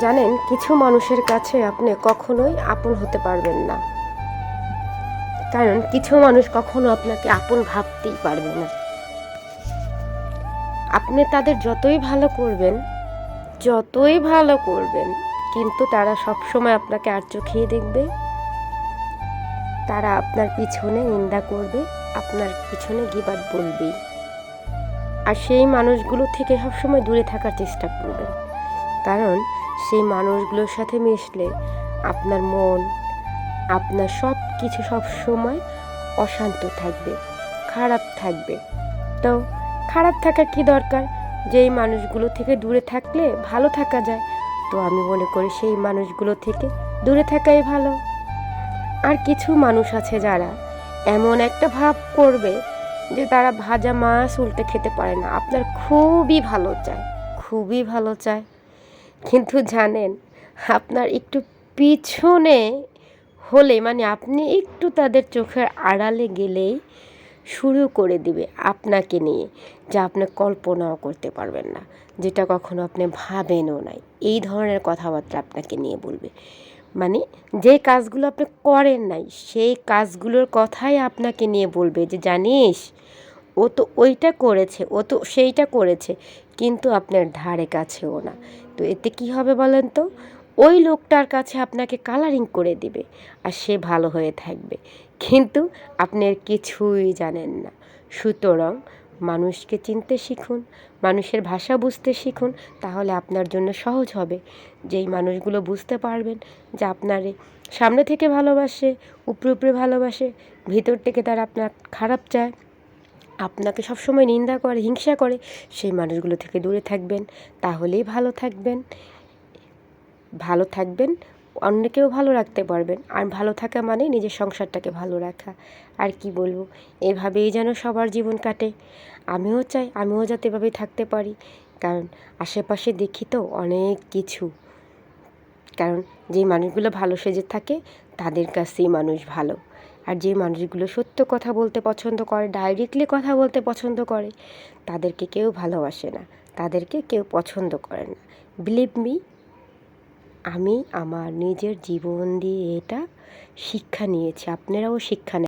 জানেন, কিছু মানুষের কাছে আপনি কখনোই আপন হতে পারবেন না। কারণ কিছু মানুষ কখনো আপনাকে আপন ভাবতেই পারবে না। আপনি তাদের যতই ভালো করবেন, যতই ভালো করবেন, কিন্তু তারা সবসময় আপনাকে আর চোখেই দেখবে, তারা আপনার পিছনে নিন্দা করবে, আপনার পিছনে গিবাদ বলবেই। আর সেই মানুষগুলো থেকে সবসময় দূরে থাকার চেষ্টা করবেন। কারণ সেই মানুষগুলোর সাথে মিশলে আপনার মন, আপনার সব কিছু সব সময় অশান্ত থাকবে, খারাপ থাকবে। তো খারাপ থাকার কি দরকার? যেই মানুষগুলো থেকে দূরে থাকলে ভালো থাকা যায়, তো আমি মনে করি সেই মানুষগুলো থেকে দূরে থাকাই ভালো। আর কিছু মানুষ আছে যারা এমন একটা ভাব করবে যে তারা ভাজা মাছ উল্টে খেতে পারে না। আপনার খুবই ভালো চায়, খুবই ভালো চায়। কিন্তু জানেন, আপনার একটু পিছনে হলে মানে আপনি একটু তাদের চোখের আড়ালে গেলেই শুরু করে দিবে আপনাকে নিয়ে, যা আপনি কল্পনাও করতে পারবেন না, যেটা কখনো আপনি ভাবেনও নাই। এই ধরনের কথাবার্তা আপনাকে নিয়ে বলবে। মানে যে কাজগুলো আপনি করেন নাই, সেই কাজগুলোর কথাই আপনাকে নিয়ে বলবে যে, জানিস ও তো ওইটা করেছে, ও তো সেইটা করেছে, কিন্তু আপনার ধারে কাছেও না। তো এতে কি হবে বলেন তো? ওই লোকটার কাছে আপনাকে কালারিং করে দিবে আর সে ভালো হয়ে থাকবে। কিন্তু আপনি কিছুই জানেন না। সুতরাং মানুষকে চিনতে শিখুন, মানুষের ভাষা বুঝতে শিখুন, তাহলে আপনার জন্য সহজ হবে। যেই মানুষগুলো বুঝতে পারবেন যে আপনারে সামনে থেকে ভালোবাসে, উপরে উপরে ভালোবাসে, ভিতর থেকে তারা আপনার খারাপ চায় আপনাকে সবসময় নিন্দা করে, হিংসা করে, সেই মানুষগুলো থেকে দূরে থাকবেন। তাহলেই ভালো থাকবেন। ভালো থাকবেন, অন্যকেও ভালো রাখতে পারবেন। আর ভালো থাকা মানে নিজের সংসারটাকে ভালো রাখা। আর কি বলব? এভাবেই যেন সবার জীবন কাটে। আমিও চাই, আমিও যাতে এভাবে থাকতে পারি। কারণ আশেপাশে দেখি তো অনেক কিছু। কারণ যে মানুষগুলো ভালো সেজে থাকে, তাদের কাছেই মানুষ ভালো। আর যে মানুষগুলো সত্য কথা বলতে পছন্দ করে ডাইরেক্টলি কথা বলতে পছন্দ করে, তাদেরকে কেউ ভালোবাসে না। তাদেরকে কেউ পছন্দ করে না। বিলিভ মি আমি আমার নিজের জীবন দিয়ে এটা শিক্ষা নিয়েছি। আপনারাও শিক্ষা